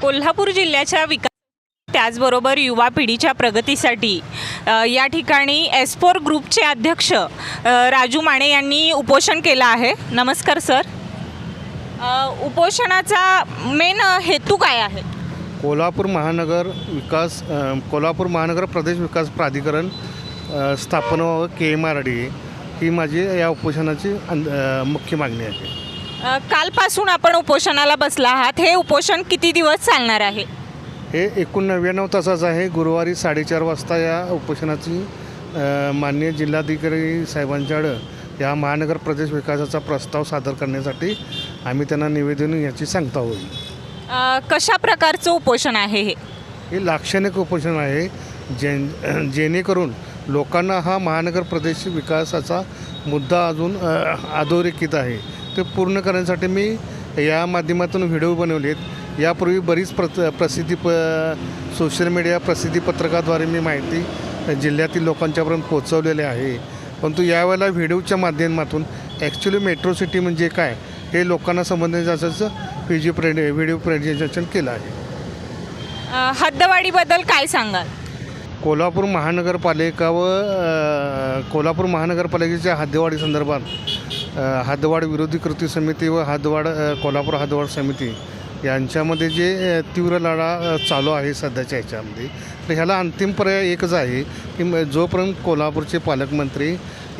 कोल्हापूर जिल्ह्याच्या विकास त्याचबरोबर युवा पिढीच्या प्रगतीसाठी या ठिकाणी एस्पोर ग्रुपचे अध्यक्ष राजू माने यांनी उपोषण केलं आहे. नमस्कार सर. उपोषणाचा मेन हेतू काय आहे? कोल्हापूर महानगर विकास कोल्हापूर महानगर प्रदेश विकास प्राधिकरण स्थापन व्हावं के एम आर डी ही माझी या उपोषणाची मुख्य मागणी आहे. अ, कालपासून आपण उपोषणाला बसला आहात. हे उपोषण किती दिवस चालणार आहे? हे एकूण नव्याण्णव तासाचं आहे. गुरुवारी साडेचार वाजता या उपोषणाची अ, माननीय जिल्हाधिकारी साहेबांच्याकडं या महानगर प्रदेश विकासाचा प्रस्ताव सादर करण्यासाठी आम्ही त्यांना निवेदन याची सांगता होईल. अ, कशा प्रकारचं उपोषण आहे हे? हे लाक्षणिक उपोषण आहे. जे जेणेकरून लोकांना हा महानगर प्रदेश विकासाचा मुद्दा अजून अ, अधोरेखित आहे. ते पूर्ण करण्यासाठी मी या माध्यमातून व्हिडिओ बनवलेत यापूर्वी बरीच प्र प्रसिद्धी प सोशल मीडिया प्रसिद्धीपत्रकाद्वारे मी माहिती जिल्ह्यातील लोकांच्यापर्यंत पोहोचवलेली आहे. परंतु यावेळेला व्हिडिओच्या माध्यमातून ॲक्च्युली मेट्रो सिटी म्हणजे काय हे लोकांना संबंधित असं व्हिडिओ प्रे व्हिडिओ प्रेझेंटेशन केलं आहे. अ, हद्दवाढीबद्दल काय सांगाल? कोल्हापूर महानगरपालिका व कोल्हापूर महानगरपालिकेच्या हद्दवाढी संदर्भात अ, विरोधी कृती समिती व हद्दवाढ कोल्हापूर हद्दवाढ समिती यांच्यामध्ये जे तीव्र लढा चालू आहे सध्याच्या ह्याच्यामध्ये तर ह्याला अंतिम पर्याय एकच आहे की म- जोपर्यंत कोल्हापूरचे पालकमंत्री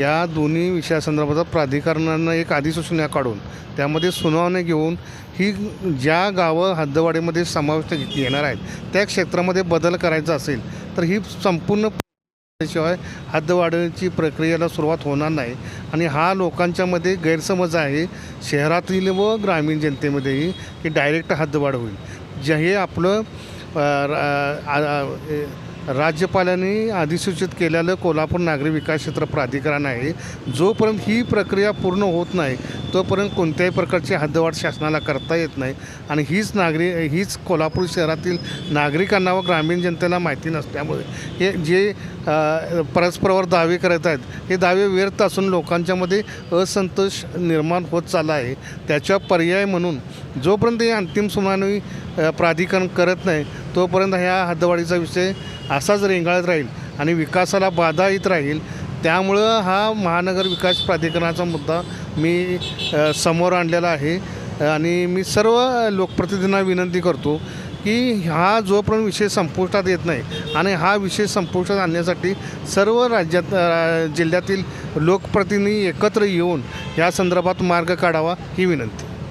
या दोन्ही विषयासंदर्भात प्राधिकरणानं एक अधिसूचना काढून त्यामध्ये सुनावणी घेऊन ही ज्या गावं हद्दवाडीमध्ये समाविष्ट येणार आहेत त्या क्षेत्रामध्ये बदल करायचा असेल तर ही संपूर्ण शिवाय हद्दवाढीची प्रक्रियेला सुरुवात होणार नाही. आणि हा लोकांच्यामध्ये गैरसमज आहे शहरातील व ग्रामीण जनतेमध्येही की डायरेक्ट हद्दवाढ होईल. जे हे आपलं राज्यपालांनी अधिसूचित केलेलं कोल्हापूर नागरी विकास क्षेत्र प्राधिकरण आहे. जोपर्यंत ही प्रक्रिया पूर्ण होत नाही तोपर्यंत कोणत्याही प्रकारची हद्दवाढ शासनाला करता येत नाही. आणि हीच नागरी हीच कोल्हापूर शहरातील नागरिकांना व ग्रामीण जनतेला माहिती नसल्यामुळे हे जे परस्परावर दावे करत आहेत हे दावे व्यर्थ असून लोकांच्यामध्ये असंतोष निर्माण होत चालला आहे. त्याच्या पर्याय म्हणून जोपर्यंत हे अंतिम सुनावणी प्राधिकरण करत नाही तोपर्यंत ह्या हद्दवाढीचा विषय असाच रेंगाळत राहील आणि विकासाला बाधा येत राहील त्यामुळं हा महानगर विकास प्राधिकरणाचा मुद्दा मी समोर आणलेला आहे. आणि मी सर्व लोकप्रतिनिधींना विनंती करतो की हा जोपर्यंत विषय संपुष्टात येत नाही आणि हा विषय संपुष्टात आणण्यासाठी सर्व राज्यात जिल्ह्यातील लोकप्रतिनिधी एकत्र येऊन या संदर्भात मार्ग काढावा ही विनंती.